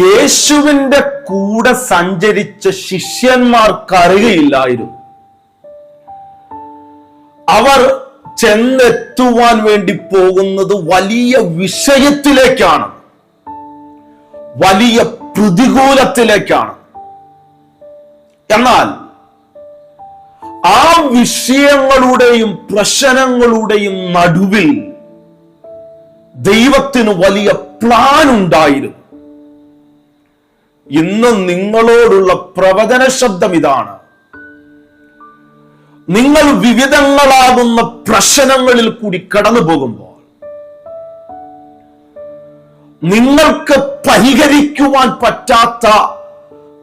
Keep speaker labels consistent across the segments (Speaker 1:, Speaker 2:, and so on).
Speaker 1: യേശുവിന്റെ കൂടെ സഞ്ചരിച്ച ശിഷ്യന്മാർക്കറിയില്ലായിരുന്നു അവർ ചെന്നെത്തുവാൻ വേണ്ടി പോകുന്നത് വലിയ വിഷയത്തിലേക്കാണ്. വലിയ പ്രതികൂലത്തിലേക്കാണ്. എന്നാൽ ആ വിഷയങ്ങളുടെയും പ്രശ്നങ്ങളുടെയും നടുവിൽ ദൈവത്തിന് വലിയ പ്ലാൻ ഉണ്ടായിരുന്നു. ഇന്ന് നിങ്ങളോടുള്ള പ്രവചന ശബ്ദം ഇതാണ്. നിങ്ങൾ വിവിധങ്ങളാകുന്ന പ്രശ്നങ്ങളിൽ കൂടി കടന്നു പോകുമ്പോൾ നിങ്ങൾക്ക് പരിഹരിക്കുവാൻ പറ്റാത്ത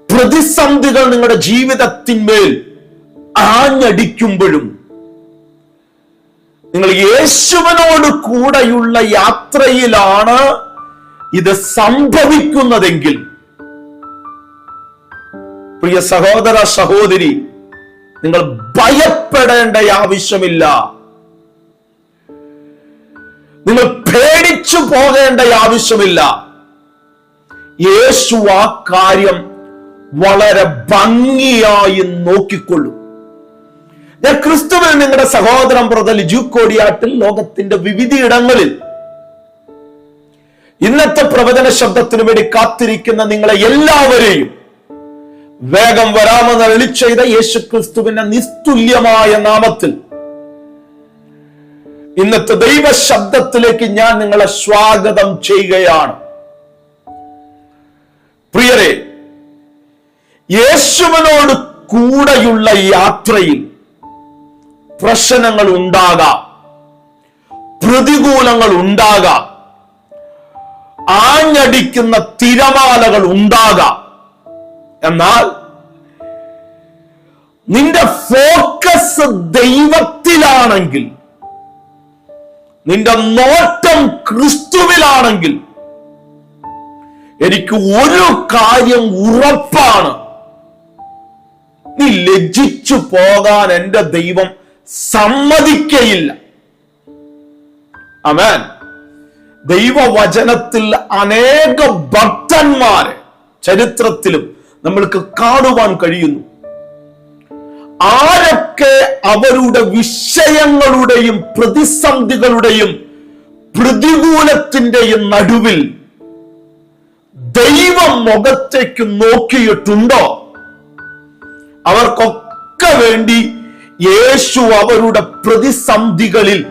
Speaker 1: പ്രതിസന്ധികൾ നിങ്ങളുടെ ജീവിതത്തിന്മേൽ ആഞ്ഞടിക്കുമ്പോഴും നിങ്ങൾ യേശുവിനോട് കൂടെയുള്ള യാത്രയിലാണ് ഇത് സംഭവിക്കുന്നതെങ്കിൽ പ്രിയ സഹോദര സഹോദരി നിങ്ങൾ ഭയപ്പെടേണ്ട ആവശ്യമില്ല. നിങ്ങൾ പേടിച്ചു പോകേണ്ട ആവശ്യമില്ല. യേശു ആ കാര്യം വളരെ ഭംഗിയായി നോക്കിക്കൊള്ളും. ഞാൻ ക്രിസ്തുവിൽ നിങ്ങളുടെ സഹോദരൻ ബ്രദർ ലിജു കോടിയാട്ടിൽ ലോകത്തിന്റെ വിവിധയിടങ്ങളിൽ ഇന്നത്തെ പ്രവചന ശബ്ദത്തിനു വേണ്ടി കാത്തിരിക്കുന്ന നിങ്ങളെ എല്ലാവരെയും വേഗം വരാമെന്ന് അരളി ചെയ്ത യേശു ക്രിസ്തുവിന്റെ നിസ്തുല്യമായ നാമത്തിൽ. ഇന്നത്തെ ദൈവ ശബ്ദത്തിലേക്ക് ഞാൻ നിങ്ങളെ സ്വാഗതം ചെയ്യുകയാണ്. പ്രിയരെ യേശുവിനോട് കൂടെയുള്ള യാത്രയിൽ പ്രശ്നങ്ങൾ ഉണ്ടാകാം പ്രതികൂലങ്ങൾ ഉണ്ടാകാം ആഞ്ഞടിക്കുന്ന തിരമാലകൾ ഉണ്ടാകാം. എന്നാൽ നിന്റെ ഫോക്കസ് ദൈവത്തിലാണെങ്കിൽ നിന്റെ നോട്ടം ക്രിസ്തുവിലാണെങ്കിൽ എനിക്ക് ഒരു കാര്യം ഉറപ്പാണ്. നീ ലജ്ജിച്ചു പോകാൻ എന്റെ ദൈവം സമ്മതിക്കയില്ല. അമേൻ ദൈവവചനത്തിൽ അനേക ഭക്തന്മാരെ ചരിത്രത്തിലും നമ്മൾക്ക് കാണുവാൻ കഴിയുന്നു. ആരൊക്കെ അവരുടെ വിഷയങ്ങളുടെയും പ്രതിസന്ധികളുടെയും പ്രതികൂലത്തിന്റെയും നടുവിൽ ദൈവം മുഖത്തേക്ക് നോക്കിയിട്ടുണ്ടോ? അവർക്കൊക്കെ വേണ്ടി യേശു അവരുടെ പ്രതിസന്ധികളിൽ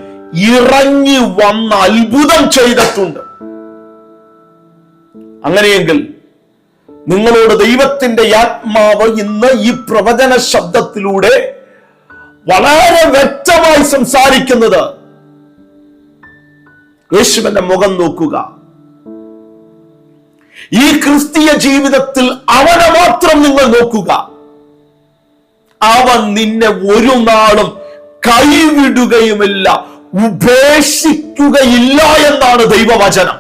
Speaker 1: ഇറങ്ങി വന്ന അത്ഭുതം ചെയ്തിട്ടുണ്ട്. അങ്ങനെയെങ്കിൽ നിങ്ങളോട് ദൈവത്തിന്റെ ആത്മാവ് ഇന്ന് ഈ പ്രവചന ശബ്ദത്തിലൂടെ വളരെ വ്യക്തമായി സംസാരിക്കുന്നത് യേശുവിന്റെ മുഖം നോക്കുക. ഈ ക്രിസ്തീയ ജീവിതത്തിൽ അവനെ മാത്രം നിങ്ങൾ നോക്കുക. അവൻ നിന്നെ ഒരു നാളും കൈവിടുകയുമില്ല ഉപേക്ഷിക്കുകയില്ല എന്നാണ് ദൈവവചനം.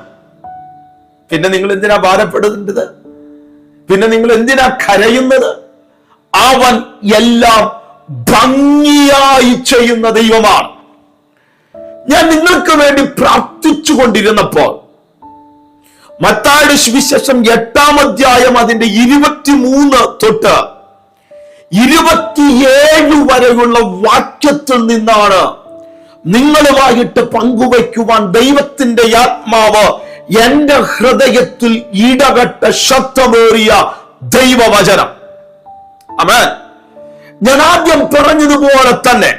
Speaker 1: പിന്നെ നിങ്ങൾ എന്തിനാ ഭാരപ്പെടുന്നത് പിന്നെ നിങ്ങൾ എന്തിനാ കരയുന്നത്? അവൻ എല്ലാം ഭംഗിയായി ചെയ്യുന്ന ദൈവമാണ്. ഞാൻ നിങ്ങൾക്ക് വേണ്ടി പ്രാർത്ഥിച്ചു കൊണ്ടിരുന്നപ്പോൾ മത്തായുടെ സുവിശേഷം എട്ടാം അധ്യായം അതിന്റെ ഇരുപത്തിമൂന്ന് തൊട്ട് ഇരുപത്തിയേഴ് വരെയുള്ള വാക്യത്തിൽ നിന്നാണ് നിങ്ങളുമായിട്ട് പങ്കുവയ്ക്കുവാൻ ദൈവത്തിന്റെ ആത്മാവ് എന്റെ ഹൃദയത്തിൽ ഇടകട്ട ശബ്ദമേറിയ ദൈവവചനം. അമേ ഞാൻ ആദ്യം പറഞ്ഞതുപോലെ തന്നെ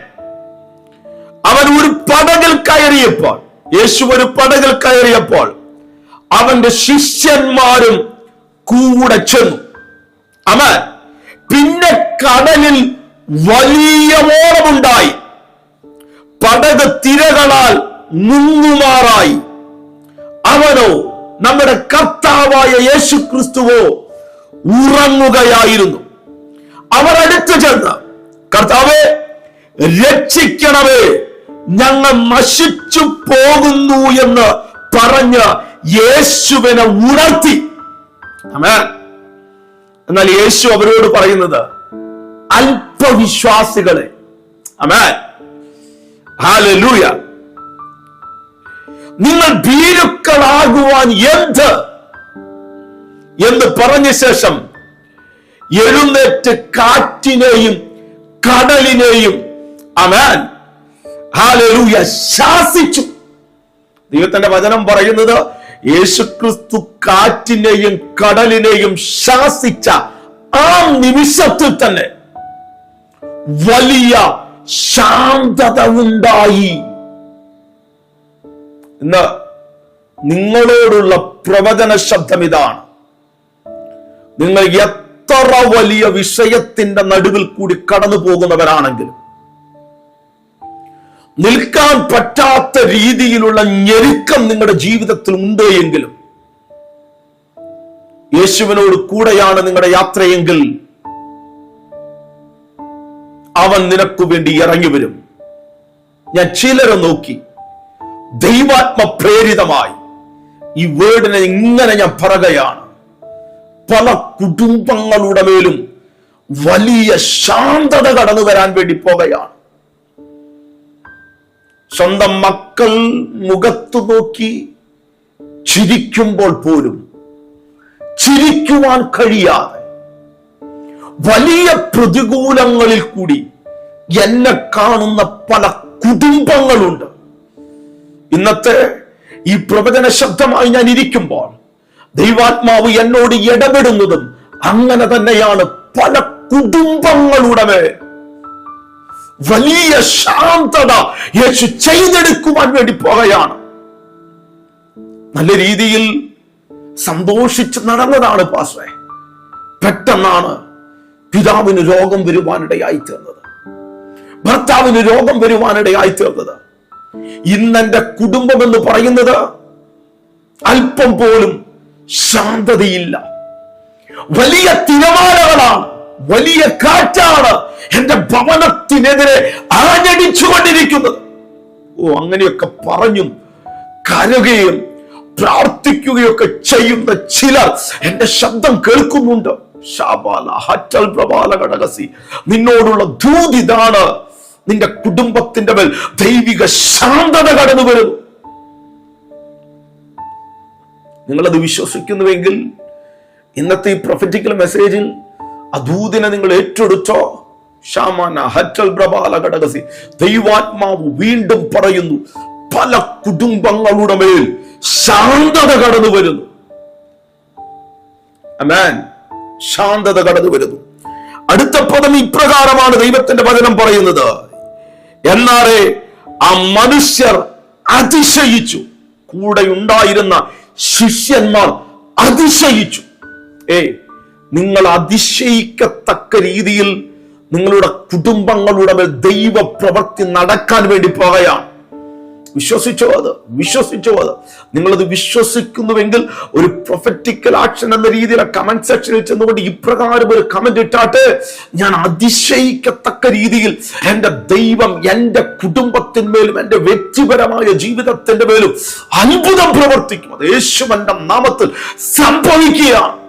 Speaker 1: അവൻ ഒരു പടകിൽ കയറിയപ്പോൾ യേശു ഒരു പടകിൽ കയറിയപ്പോൾ അവന്റെ ശിഷ്യന്മാരും കൂടെ ചെന്നു. അമേൻ പിന്നെ കടലിൽ വലിയ ഓളമുണ്ടായി പടക് തിരകളാൽ മുങ്ങുമാറായി അവനോ നമ്മുടെ കർത്താവായ യേശു ക്രിസ്തുവോ ഉറങ്ങുകയായിരുന്നു. അവർ അടുത്തു ചെന്ന് കർത്താവെ രക്ഷിക്കണമേ ഞങ്ങൾ നശിച്ചു പോകുന്നു എന്ന് പറഞ്ഞ് യേശുവിനെ ഉണർത്തി. എന്നാൽ യേശു അവരോട് പറയുന്നത് അല്പവിശ്വാസികളെ. അമേ ഹാലലൂയ നിങ്ങൾ ഭീരുക്കളാകുവാൻ എന്ത്? എന്ന് പറഞ്ഞ ശേഷം എഴുന്നേറ്റ് കാറ്റിനെയും കടലിനെയും അവൻ ഹാലൂയ ശാസിച്ചു. ദൈവത്തിന്റെ വചനം പറയുന്നത് യേശുക്രിസ്തു കാറ്റിനെയും കടലിനെയും ശാസിച്ച ആ നിമിഷത്തിൽ തന്നെ വലിയ ശാന്തത ഉണ്ടായി. ഇന്ന് നിങ്ങളോടുള്ള പ്രവചന ശബ്ദം ഇതാണ്. നിങ്ങൾ എത്ര വലിയ വിഷയത്തിന്റെ നടുവിൽ കൂടി കടന്നു പോകുന്നവരാണെങ്കിലും നിൽക്കാൻ പറ്റാത്ത രീതിയിലുള്ള ഞെരുക്കം നിങ്ങളുടെ ജീവിതത്തിൽ ഉണ്ട് എങ്കിലും യേശുവിനോട് കൂടെയാണ് നിങ്ങളുടെ യാത്രയെങ്കിൽ അവൻ നിനക്കു വേണ്ടി ഇറങ്ങി വരും ഞാൻ ചിലരെ നോക്കി ദൈവാത്മ പ്രേരിതമായി ഈ വേർഡിനെ ഇങ്ങനെ ഞാൻ പറയുകയാണ്. പല കുടുംബങ്ങളുടെ മേലും വലിയ ശാന്തത കടന്നു വരാൻ വേണ്ടി പോകുകയാണ്. സ്വന്തം മക്കൾ മുഖത്തു നോക്കി ചിരിക്കുമ്പോൾ പോലും ചിരിക്കുവാൻ കഴിയാതെ വലിയ പ്രതികൂലങ്ങളിൽ കൂടി എന്നെ കാണുന്ന പല കുടുംബങ്ങളുണ്ട്. ഇന്നത്തെ ഈ പ്രവചന ശബ്ദമായി ഞാൻ ഇരിക്കുമ്പോൾ ദൈവാത്മാവ് എന്നോട് ഇടപെടുന്നതും അങ്ങനെ തന്നെയാണ് പല കുടുംബങ്ങളുടെ വലിയ ശാന്തത യേശു ചെയ്തെടുക്കുവാൻ വേണ്ടി പോകുകയാണ് നല്ല രീതിയിൽ സന്തോഷിച്ച് നടന്നതാണ് പാസ്വേ പെട്ടെന്നാണ് പിതാവിന് രോഗം വരുവാനിടയായി തീർന്നത്. ഭർത്താവിന് രോഗം വരുവാനിടയായി തീർന്നത്. ഇന്നെന്റെ കുടുംബം എന്ന് പറയുന്നത് അല്പം പോലും ശാന്തതയില്ല. വലിയ തിരമാലകളാണ് വലിയ കാറ്റാണ് എന്റെ ഭവനത്തിനെതിരെ ആഞ്ഞടിച്ചുകൊണ്ടിരിക്കുന്നത്. ഓ അങ്ങനെയൊക്കെ പറഞ്ഞും കരുകയും പ്രാർത്ഥിക്കുകയൊക്കെ ചെയ്യുന്ന ചിലർ എന്റെ ശബ്ദം കേൾക്കുന്നുണ്ട്. ശാപാല ഹറ്റൽ പ്രബാല ഘടകസി നിന്നോടുള്ള ദൂതിതാണ് നിന്റെ കുടുംബത്തിന്റെ മേൽ ദൈവിക ശാന്തത കടന്നു വരുന്നു നിങ്ങളത് വിശ്വസിക്കുന്നുവെങ്കിൽ ഇന്നത്തെ ഈ പ്രൊഫറ്റിക്കൽ മെസ്സേജിൽ അദൂതിനെ നിങ്ങൾ ഏറ്റെടുത്തോ. ഷാമാന ഹറ്റൽ പ്രബാല ഘടകസി ദൈവാത്മാവ് വീണ്ടും പറയുന്നു പല കുടുംബങ്ങളുടെ മേൽ ശാന്തത കടന്നു വരുന്നു. ശാന്തത കടന്നു വരുന്നു. അടുത്ത പദം ഇപ്രകാരമാണ് ദൈവത്തിന്റെ വചനം പറയുന്നത്. എന്നാറെ ആ മനുഷ്യർ അതിശയിച്ചു. കൂടെ ഉണ്ടായിരുന്ന ശിഷ്യന്മാർ അതിശയിച്ചു. ഏ നിങ്ങൾ അതിശയിക്കത്തക്ക രീതിയിൽ നിങ്ങളുടെ കുടുംബങ്ങളുടെ ദൈവ പ്രവൃത്തി നടക്കാൻ വേണ്ടി പോകുകയാണ് വിശ്വസിച്ചോ അത്? അത്? നിങ്ങളത് വിശ്വസിക്കുന്നുവെങ്കിൽ ഒരു പ്രൊഫറ്റിക്കൽ ആക്ഷൻ എന്ന രീതിയിൽ കമന്റ് സെക്ഷനിൽ ചെന്നുകൊണ്ട് ഇപ്രകാരം ഒരു കമന്റ് ഇട്ടാട്ട് ഞാൻ അതിശയിക്കത്തക്ക രീതിയിൽ എന്റെ ദൈവം എന്റെ കുടുംബത്തിന്മേലും എന്റെ വ്യക്തിപരമായ ജീവിതത്തിന്റെ മേലും അത്ഭുതം പ്രവർത്തിക്കും. അത് യേശുവന്റെ നാമത്തിൽ സംഭവിക്കുകയാണ്.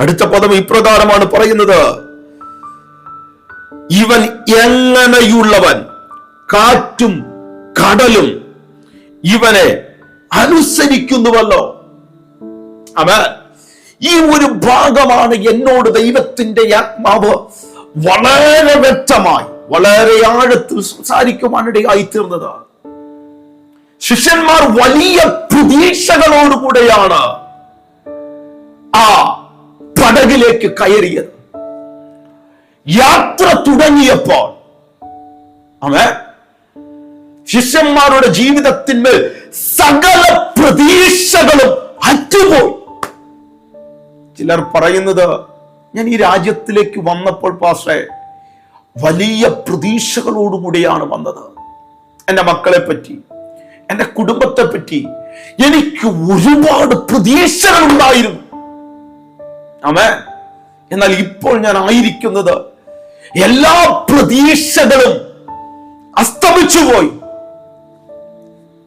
Speaker 1: അടുത്ത പദം ഇപ്രകാരമാണ് പറയുന്നത്. ഇവൻ എങ്ങനെയുള്ളവൻ? കാറ്റും കടലും ഇവനെ അനുസരിക്കുന്നുവല്ലോ. അവ ഈ ഒരു ഭാഗമാണ് എന്നോട് ദൈവത്തിന്റെ ആത്മാവ് വളരെ വ്യക്തമായി വളരെ ആഴത്തിൽ സംസാരിക്കുവാനിടയായി തീർന്നത് ശിഷ്യന്മാർ വലിയ പ്രതീക്ഷകളോടുകൂടെയാണ് ആ പടകിലേക്ക് കയറിയത്. യാത്ര തുടങ്ങിയപ്പോൾ അവൻ ശിഷ്യന്മാരുടെ ജീവിതത്തിന്മേൽ സകല പ്രതീക്ഷകളും അറ്റുപോയി. ചിലർ പറയുന്നത് ഞാൻ ഈ രാജ്യത്തിലേക്ക് വന്നപ്പോൾ പാസ്റ്റേ വലിയ പ്രതീക്ഷകളോടുകൂടിയാണ് വന്നത്. എന്റെ മക്കളെ പറ്റി എന്റെ കുടുംബത്തെ പറ്റി എനിക്ക് ഒരുപാട് പ്രതീക്ഷകൾ ഉണ്ടായിരുന്നു ആമേ എന്നാൽ ഇപ്പോൾ ഞാൻ ആയിരിക്കുന്നത് എല്ലാ പ്രതീക്ഷകളും അസ്തമിച്ചുപോയി.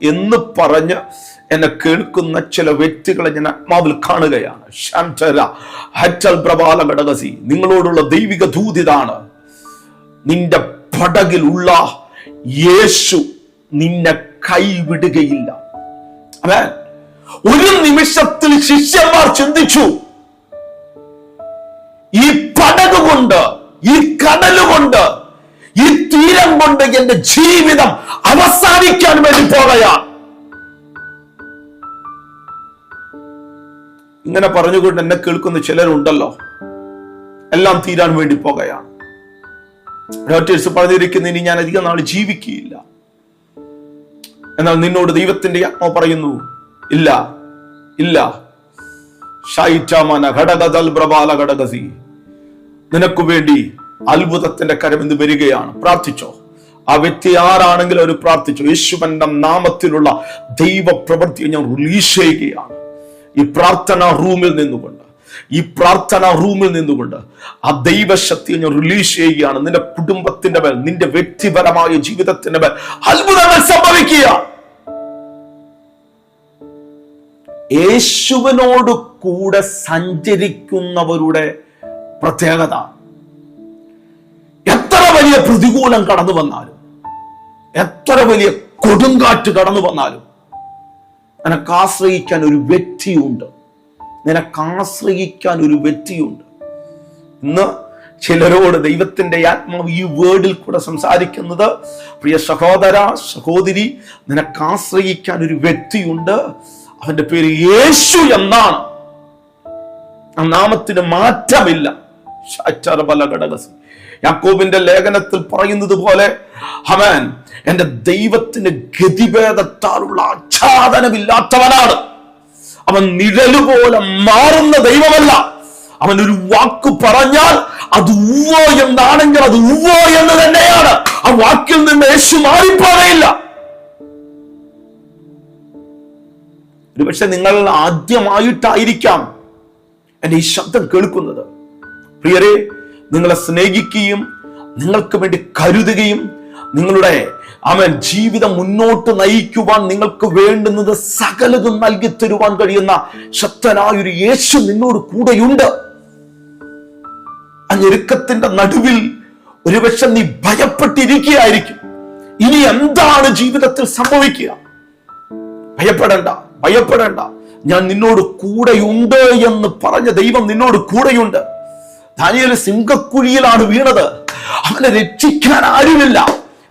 Speaker 1: എന്ന് പറഞ്ഞ് എന്നെ കേൾക്കുന്ന ചില വ്യക്തികളെ ഞാൻ ആത്മാവിൽ കാണുകയാണ്. ശാന്തര ഘടകസി നിങ്ങളോടുള്ള ദൈവിക ദൂതിതാണ്. നിന്റെ പടകിലുള്ള യേശു നിന്നെ കൈവിടുകയില്ല. ഒരു നിമിഷത്തിൽ ശിഷ്യന്മാർ ചിന്തിച്ചു ഈ പടക് കൊണ്ട് ഈ കടലുകൊണ്ട് ഈ തീരം കൊണ്ട് എന്റെ ജീവിതം അവസാനിക്കാൻ വേണ്ടി പോകയാണ് ഇങ്ങനെ പറഞ്ഞുകൊണ്ട് എന്നെ കേൾക്കുന്ന ചിലരുണ്ടല്ലോ. എല്ലാം തീരാൻ വേണ്ടി പോകയാ. ഡോക്ടേഴ്സ് പറഞ്ഞിരിക്കുന്ന ഇനി ഞാൻ അധികം നാൾ ജീവിക്കുകയില്ല. എന്നാൽ നിന്നോട് ദൈവത്തിന്റെ ആത്മാവ് പറയുന്നു ഇല്ല ഇല്ല. ഘടകതൽ പ്രബാല ഘടകസി. നിനക്ക് വേണ്ടി അത്ഭുതത്തിന്റെ കരം ഇന്ന് വരികയാണ്. പ്രാർത്ഥിച്ചോ. ആ വ്യക്തി ആരാണെങ്കിലും അവർ പ്രാർത്ഥിച്ചു. യേശുവന്റെ നാമത്തിലുള്ള ദൈവ പ്രവൃത്തിയെ ഞാൻ റിലീസ് ചെയ്യുകയാണ്. ഈ പ്രാർത്ഥന റൂമിൽ നിന്നുകൊണ്ട് ഈ പ്രാർത്ഥന റൂമിൽ നിന്നുകൊണ്ട് ആ ദൈവശക്തിയെ ഞാൻ റിലീസ് ചെയ്യുകയാണ്. നിന്റെ കുടുംബത്തിന്റെ മേൽ നിന്റെ വ്യക്തിപരമായ ജീവിതത്തിന്റെ മേൽ അത്ഭുതങ്ങൾ സംഭവിക്കുക. യേശുവിനോട് കൂടെ സഞ്ചരിക്കുന്നവരുടെ പ്രത്യേകത. എത്ര വലിയ പ്രതികൂലം കടന്നു വന്നാലും എത്ര വലിയ കൊടുങ്കാറ്റ് കടന്നു വന്നാലും നിനക്ക് ആശ്രയിക്കാൻ ഒരു വ്യക്തിയുണ്ട്. നിനക്ക് ആശ്രയിക്കാൻ ഒരു വ്യക്തിയുണ്ട്. ഇന്ന് ചിലരോട് ദൈവത്തിന്റെ ആത്മാവ് ഈ വേർഡിൽ കൂടെ സംസാരിക്കുന്നത് പ്രിയ സഹോദര സഹോദരി നിനക്ക് ആശ്രയിക്കാൻ ഒരു വ്യക്തിയുണ്ട്. അവന്റെ പേര് യേശു എന്നാണ്. ആ നാമത്തിന് മാറ്റമില്ല. യാക്കോബിന്റെ ലേഖനത്തിൽ പറയുന്നത് പോലെ ഹമാൻ എന്റെ ദൈവത്തിന് ഗതിഭേദത്താലുള്ള ആച്ഛാദനമില്ലാത്തവനാണ്. അവൻ നിഴലുപോലെ മാറുന്ന ദൈവമല്ല. അവൻ ഒരു വാക്ക് പറഞ്ഞാൽ അത് ഉവ്വോ എന്നാണെങ്കിൽ അത് ഉവ്വോ എന്ന് തന്നെയാണ്. ആ വാക്കിൽ നിന്ന് യേശു മാറിപ്പോകയില്ല. ഒരുപക്ഷെ നിങ്ങൾ ആദ്യമായിട്ടായിരിക്കാം എന്റെ ഈ ശബ്ദം കേൾക്കുന്നത്. പ്രിയരെ നിങ്ങളെ സ്നേഹിക്കുകയും നിങ്ങൾക്ക് വേണ്ടി കരുതുകയും നിങ്ങളുടെ അവൻ ജീവിതം മുന്നോട്ട് നയിക്കുവാൻ നിങ്ങൾക്ക് വേണ്ടുന്നത് സകലതും നൽകി തരുവാൻ കഴിയുന്ന ശക്തനായ ഒരു യേശു നിന്നോട് കൂടെയുണ്ട്. ഞെരുക്കത്തിന്റെ നടുവിൽ ഒരുപക്ഷെ നീ ഭയപ്പെട്ടിരിക്കുകയായിരിക്കും. ഇനി എന്താണ് ജീവിതത്തിൽ സംഭവിക്കുക? ഭയപ്പെടണ്ട ഭയപ്പെടേണ്ട. ഞാൻ നിന്നോട് കൂടെയുണ്ട് എന്ന് പറഞ്ഞ ദൈവം നിന്നോട് കൂടെയുണ്ട്. ദാനിയേൽ സിംഹക്കുഴിയിലാണ് വീണത്. അവനെ രക്ഷിക്കാൻ ആരുമില്ല.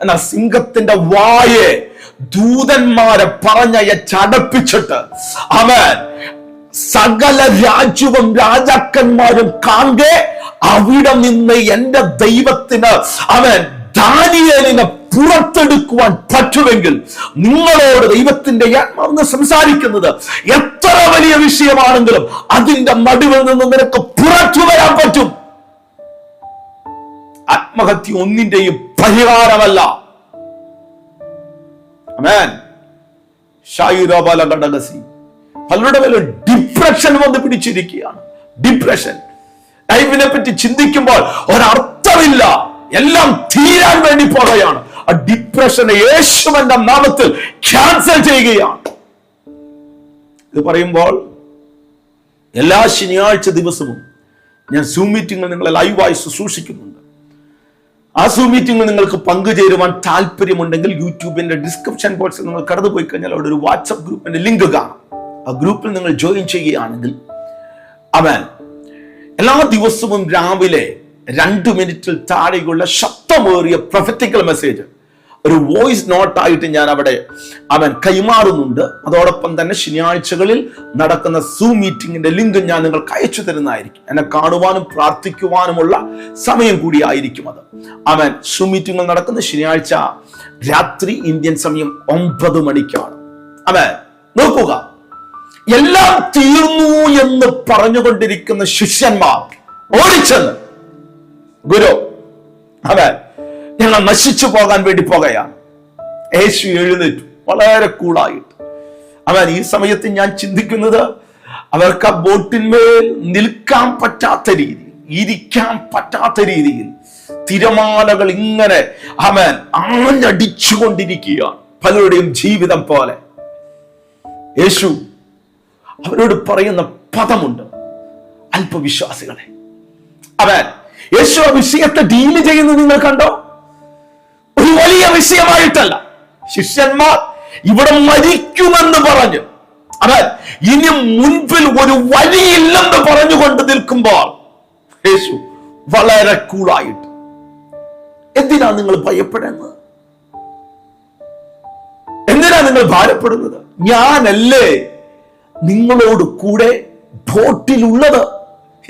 Speaker 1: എന്നാൽ സിംഹത്തിന്റെ വായെ ദൂതന്മാരെ പറഞ്ഞയച്ചടപ്പിച്ചിട്ട് അവൻ സകല രാജ്യവും രാജാക്കന്മാരും കാണെ അവിടെ നിന്ന് എന്റെ ദൈവത്തിന് അവൻ ദാനിയേലിനെ പുറത്തെടുക്കുവാൻ പറ്റുമെങ്കിൽ നിങ്ങളോട് ദൈവത്തിന്റെ ആത്മാവെന്ന് സംസാരിക്കുന്നത് എത്ര വലിയ വിഷയമാണെങ്കിലും അതിന്റെ നടുവിൽ നിന്ന് നിനക്ക് പുറത്തു വരാൻ പറ്റും. ആത്മഹത്യ ഒന്നിന്റെയും പരിഹാരമല്ല. പലരുടെ മേലും ഡിപ്രഷൻ വന്ന് പിടിച്ചിരിക്കുകയാണ്. ഡിപ്രഷൻ ലൈഫിനെ പറ്റി ചിന്തിക്കുമ്പോൾ ഒരർത്ഥമില്ല. എല്ലാം തീരാൻ വേണ്ടി പോകുകയാണ് ആ ഡിപ്രഷനെ യേശുവന്റെ നാമത്തിൽ ക്യാൻസൽ ചെയ്യുകയാണ്. ഇത് പറയുമ്പോൾ എല്ലാ ശനിയാഴ്ച ദിവസവും ഞാൻ സൂം മീറ്റിംഗിൽ നിങ്ങളെ ലൈവായി ശുശ്രൂഷിക്കുന്നുണ്ട്. ആ സൂം മീറ്റിംഗിൽ നിങ്ങൾക്ക് പങ്കുചേരുവാൻ താല്പര്യമുണ്ടെങ്കിൽ യൂട്യൂബിന്റെ ഡിസ്ക്രിപ്ഷൻ ബോക്സിൽ നിങ്ങൾ കടന്നുപോയി കഴിഞ്ഞാൽ അവിടെ ഒരു വാട്സപ്പ് ഗ്രൂപ്പിന്റെ ലിങ്ക് കാണാം. ആ ഗ്രൂപ്പിൽ നിങ്ങൾ ജോയിൻ ചെയ്യുകയാണെങ്കിൽ അവൻ എല്ലാ ദിവസവും രാവിലെ രണ്ട് മിനിറ്റിൽ താഴെയുള്ള ശക്തമേറിയ പ്രൊഫറ്റിക്കൽ മെസ്സേജ് ഒരു വോയിസ് നോട്ടായിട്ട് ഞാൻ അവിടെ അവൻ കൈമാറുന്നുണ്ട്. അതോടൊപ്പം തന്നെ ശനിയാഴ്ചകളിൽ നടക്കുന്ന സൂ മീറ്റിംഗിന്റെ ലിങ്ക് ഞാൻ നിങ്ങൾക്ക് അയച്ചു തരുന്നതായിരിക്കും. എന്നെ കാണുവാനും പ്രാർത്ഥിക്കുവാനുമുള്ള സമയം കൂടിയായിരിക്കും അത്. അവൻ സൂ മീറ്റിംഗുകൾ നടക്കുന്ന ശനിയാഴ്ച രാത്രി ഇന്ത്യൻ സമയം ഒമ്പത് മണിക്കാണ്. അവൻ നോക്കുക. എല്ലാം തീർന്നു എന്ന് പറഞ്ഞുകൊണ്ടിരിക്കുന്ന ശിഷ്യന്മാർ ഓടിച്ചെന്ന്. ഗുരു അവൻ ഞങ്ങൾ നശിച്ചു പോകാൻ വേണ്ടി പോകുകയാണ് യേശു എഴുന്നേറ്റു. വളരെ കൂളായിട്ട്. അവൻ ഈ സമയത്ത് ഞാൻ ചിന്തിക്കുന്നത് അവർക്ക് ആ ബോട്ടിന്മേൽ നിൽക്കാൻ പറ്റാത്ത രീതിയിൽ ഇരിക്കാൻ പറ്റാത്ത രീതിയിൽ തിരമാലകൾ ഇങ്ങനെ അവൻ ആഞ്ഞടിച്ചുകൊണ്ടിരിക്കുകയാണ്. പലരുടെയും ജീവിതം പോലെ. യേശു അവരോട് പറയുന്ന പദമുണ്ട്. അല്പവിശ്വാസികളെ. അവൻ യേശു ആ വിഷയത്തെ ഡീൽ ചെയ്യുന്നത് നിങ്ങൾ കണ്ടോ? വലിയ വിഷയമായിട്ടല്ല. ശിഷ്യന്മാർ ഇവിടെ മരിക്കുമെന്ന് പറഞ്ഞു. അതെ ഇനി മുൻപിൽ ഒരു വഴിയില്ലെന്ന് പറഞ്ഞുകൊണ്ട് നിൽക്കുമ്പോൾ യേശു വളരെ കൂളായിട്ട് എന്തിനാ നിങ്ങൾ ഭയപ്പെടുന്നത്? എന്തിനാ നിങ്ങൾ ഭാരപ്പെടുന്നത്? ഞാനല്ലേ നിങ്ങളോട് കൂടെ ബോട്ടിലുള്ളത്?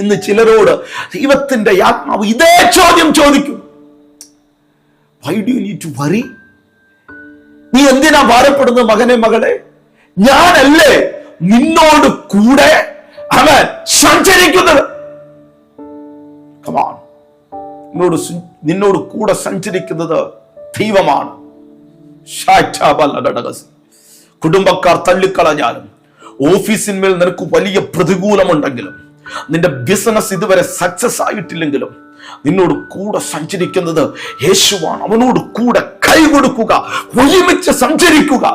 Speaker 1: എന്ന് ചിലരോട് ദൈവത്തിന്റെ ആത്മാവ് ഇതേ ചോദ്യം ചോദിക്കും. Why do need to worry നീ എന്തിനാ ഭാരപ്പെടുന്നത് മകനെ മകളെ ഞാനല്ലേ നിന്നോട് കൂടെ അവൻ സഞ്ചരിക്കുന്നത്. നിന്നോട് നിന്നോട് കൂടെ സഞ്ചരിക്കുന്നത് ദൈവമാണ്. കുടുംബക്കാർ തള്ളിക്കളഞ്ഞാലും ഓഫീസിന്മേൽ നിനക്ക് വലിയ പ്രതികൂലമുണ്ടെങ്കിലും നിന്റെ ബിസിനസ് ഇതുവരെ സക്സസ് ആയിട്ടില്ലെങ്കിലും നിന്നോട് കൂടെ സഞ്ചരിക്കുന്നത് യേശുവാണ്. അവനോട് കൂടെ കൈ കൊടുക്കുക ഒരുമിച്ച് സഞ്ചരിക്കുക.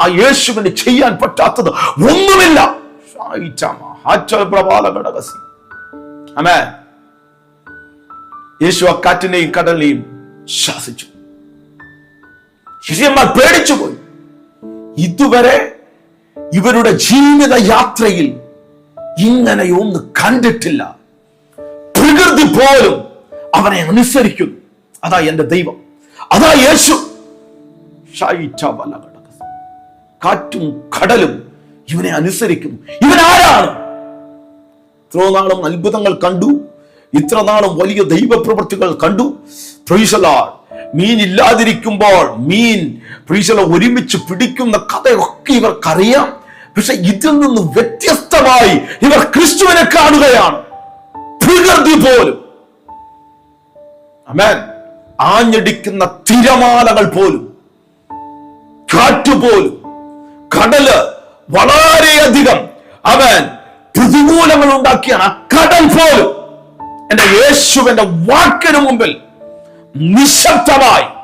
Speaker 1: ആ യേശുവിന് ചെയ്യാൻ പറ്റാത്തത് ഒന്നുമില്ല. യേശു ആ കാറ്റിനെയും കടലിനെയും ശാസിച്ചു. ശിഷ്യന്മാർ പേടിച്ചുപോയി. ഇതുവരെ ഇവരുടെ ജീവിത യാത്രയിൽ ഇങ്ങനെയൊന്ന് കണ്ടിട്ടില്ല. പ്രകൃതി പോലും അവനെ അനുസരിക്കുന്നു. അതാ എന്റെ ദൈവം. അതാ യേശു. കാറ്റും കടലും ഇവനെ അനുസരിക്കുന്നു. ഇവൻ ആരാണ്? ഇത്ര നാളും അത്ഭുതങ്ങൾ കണ്ടു. ഇത്ര നാളും വലിയ ദൈവപ്രവൃത്തികൾ കണ്ടു. മീൻ ഇല്ലാതിരിക്കുമ്പോൾ മീൻ പ്രീശല ഒരുമിച്ച് പിടിക്കുന്ന കഥയൊക്കെ ഇവർക്കറിയാം. പക്ഷെ ഇതിൽ നിന്ന് വ്യത്യസ്തമായി ഇവർ ക്രിസ്തുവിനെ കാണുകയാണ്. പ്രകൃതി പോലും അമേൻ ആഞ്ഞടിക്കുന്ന തിരമാലകൾ പോലും. കാറ്റുപോലും. കടൽ വളരെയധികം. അവൻ പ്രതികൂലങ്ങൾ ഉണ്ടാക്കിയാണ് കടൽ പോലും എന്റെ യേശുവിന്റെ വാക്കിന് മുമ്പിൽ നിശബ്ദമായി.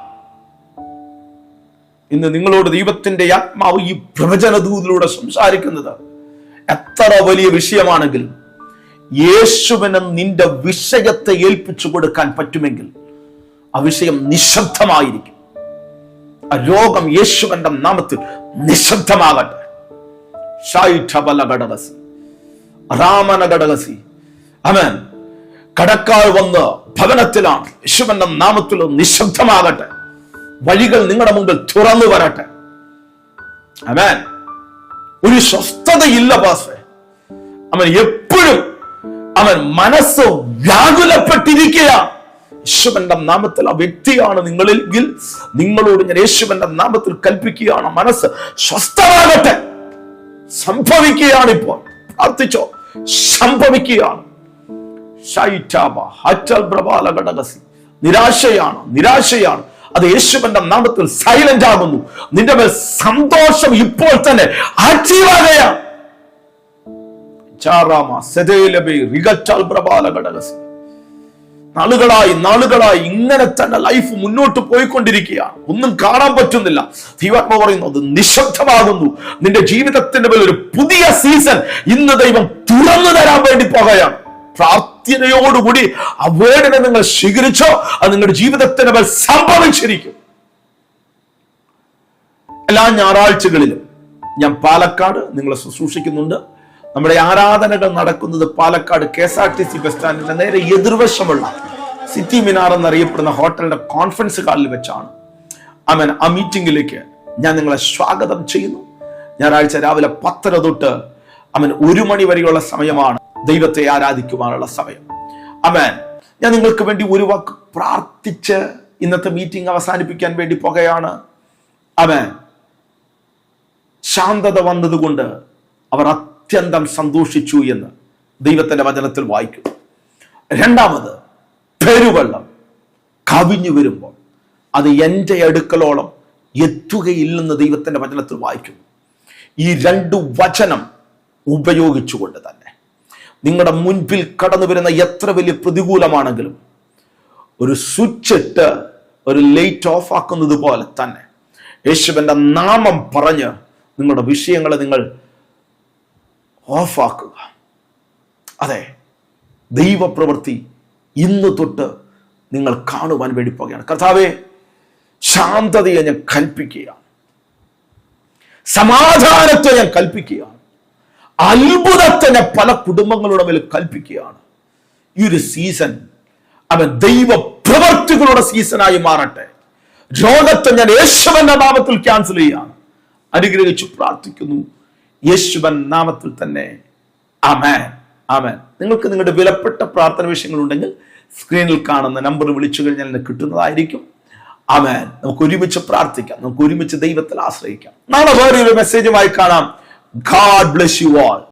Speaker 1: ഇന്ന് നിങ്ങളോട് ദൈവത്തിന്റെ ആത്മാവ് ഈ പ്രവചനദൂതിലൂടെ സംസാരിക്കുന്നത് എത്ര വലിയ വിഷയമാണെങ്കിലും യേശുവിന് നിന്റെ വിഷയത്തെ ഏൽപ്പിച്ചു കൊടുക്കാൻ പറ്റുമെങ്കിൽ ആ വിഷയം നിശബ്ദമായിരിക്കും. ആ രോഗം യേശുവിന്റെ നാമത്തിൽ നിശബ്ദമാകട്ടെ. കടക്കാൾ വന്ന് ഭവനത്തിലാണ്. യേശുവിന്റെ നാമത്തിൽ നിശബ്ദമാകട്ടെ. വഴികൾ നിങ്ങളുടെ മുമ്പിൽ തുറന്നു വരട്ടെ. അവൻ ഒരു സ്വസ്ഥതയില്ല പാസ്. അവൻ അവൻ മനസ്സ് വ്യാകുലപ്പെട്ടിരിക്കുകയാണ് യേശുവന്റെ നാമത്തിൽ ആ വ്യക്തിയാണ് നിങ്ങളെങ്കിൽ നിങ്ങളോട് ഞാൻ യേശുവന്റെ നാമത്തിൽ കൽപ്പിക്കുകയാണ്. മനസ്സ് സ്വസ്ഥമാകട്ടെ. സംഭവിക്കുകയാണ്. ഇപ്പോൾ പ്രാർത്ഥിച്ചോ സംഭവിക്കുകയാണ് നിരാശയാണ് നിരാശയാണ്. അത് യേശുവിന്റെ നാമത്തിൽ സൈലന്റ് ആകുന്നു. നിന്റെ മേൽ സന്തോഷം ഇപ്പോൾ തന്നെ ആക്റ്റീവാകയാണ് നാളുകളായി നാളുകളായി ഇങ്ങനെ തന്നെ ലൈഫ് മുന്നോട്ട് പോയിക്കൊണ്ടിരിക്കുകയാണ്. ഒന്നും കാണാൻ പറ്റുന്നില്ല. ദൈവാത്മ അത് നിശബ്ദമാകുന്നു. നിന്റെ ജീവിതത്തിന്റെ ഒരു പുതിയ സീസൺ ഇന്ന് ദൈവം തുറന്നു തരാൻ വേണ്ടി പോകുകയാണ് പ്രാർത്ഥനയോടുകൂടി ആ വേർഡിനെ നിങ്ങൾ സ്വീകരിച്ചോ അത് നിങ്ങളുടെ ജീവിതത്തിന്റെ മേൽ സംഭവിച്ചിരിക്കും. എല്ലാ ഞായറാഴ്ചകളിലും ഞാൻ പാലക്കാട് നിങ്ങളെ ശുശ്രൂഷിക്കുന്നുണ്ട്. നമ്മുടെ ആരാധനകൾ നടക്കുന്നത് Palakkad K S R T C bus സ്റ്റാൻഡിന്റെ നേരെ എതിർവശമുള്ള സിറ്റി മിനാർ എന്നറിയപ്പെടുന്ന ഹോട്ടലിന്റെ കോൺഫറൻസ് ഹാളിൽ വെച്ചാണ്. അമൻ ആ മീറ്റിംഗിലേക്ക് ഞാൻ നിങ്ങളെ സ്വാഗതം ചെയ്യുന്നു. ഞായറാഴ്ച രാവിലെ പത്തര തൊട്ട് അമൻ ഒരു മണി വരെയുള്ള സമയമാണ് ദൈവത്തെ ആരാധിക്കുവാനുള്ള സമയം. അമൻ ഞാൻ നിങ്ങൾക്ക് വേണ്ടി ഒരു വാക്ക് പ്രാർത്ഥിച്ച് ഇന്നത്തെ മീറ്റിംഗ് അവസാനിപ്പിക്കാൻ വേണ്ടി പോകുകയാണ്. അമൻ ശാന്തത വന്നതുകൊണ്ട് അവർ അത്യന്തം സന്തോഷിച്ചു എന്ന് ദൈവത്തിന്റെ വചനത്തിൽ വായിക്കും. രണ്ടാമത് പെരുവെള്ളം കവിഞ്ഞു വരുമ്പോൾ അത് എന്റെ അടുക്കലോളം എത്തുകയില്ലെന്ന് ദൈവത്തിന്റെ വചനത്തിൽ വായിക്കും. ഈ രണ്ട് വചനം ഉപയോഗിച്ചുകൊണ്ട് തന്നെ നിങ്ങളുടെ മുൻപിൽ കടന്നു വരുന്ന എത്ര വലിയ പ്രതികൂലമാണെങ്കിലും ഒരു സ്വിച്ച് ഇട്ട് ഒരു ലൈറ്റ് ഓഫ് ആക്കുന്നത് പോലെ തന്നെ യേശുവിന്റെ നാമം പറഞ്ഞ് നിങ്ങളുടെ വിഷയങ്ങളെ നിങ്ങൾ ഓഫാക്കുക. അതെ ദൈവപ്രവൃത്തി ഇന്ന് തൊട്ട് നിങ്ങൾ കാണുവാൻ വേണ്ടി പോകുകയാണ് കർത്താവെ ശാന്തതയെ ഞാൻ കൽപ്പിക്കുകയാണ്. സമാധാനത്തെ ഞാൻ കൽപ്പിക്കുകയാണ്. അത്ഭുതത്തെ ഞാൻ പല കുടുംബങ്ങളുടെ മേൽ കൽപ്പിക്കുകയാണ്. ഈ ഒരു സീസൺ അവൻ ദൈവ പ്രവർത്തികളുടെ സീസണായി മാറട്ടെ. രോഗത്തെ ഞാൻ യേശുവന്റെ നാമത്തിൽ ക്യാൻസൽ ചെയ്യാണ്. അനുഗ്രഹിച്ചു പ്രാർത്ഥിക്കുന്നു. യേശുവൻ നാമത്തിൽ തന്നെ. ആമേൻ. ആമേൻ. നിങ്ങൾക്ക് നിങ്ങളുടെ വിലപ്പെട്ട പ്രാർത്ഥന വിഷയങ്ങൾ ഉണ്ടെങ്കിൽ സ്ക്രീനിൽ കാണുന്ന നമ്പർ വിളിച്ചു കഴിഞ്ഞാൽ എന്നെ കിട്ടുന്നതായിരിക്കും. ആമേൻ. നമുക്ക് ഒരുമിച്ച് പ്രാർത്ഥിക്കാം. നമുക്ക് ഒരുമിച്ച് ദൈവത്തിൽ ആശ്രയിക്കാം. നാളെ വേറെ ഒരു മെസ്സേജുമായി കാണാം. God bless you all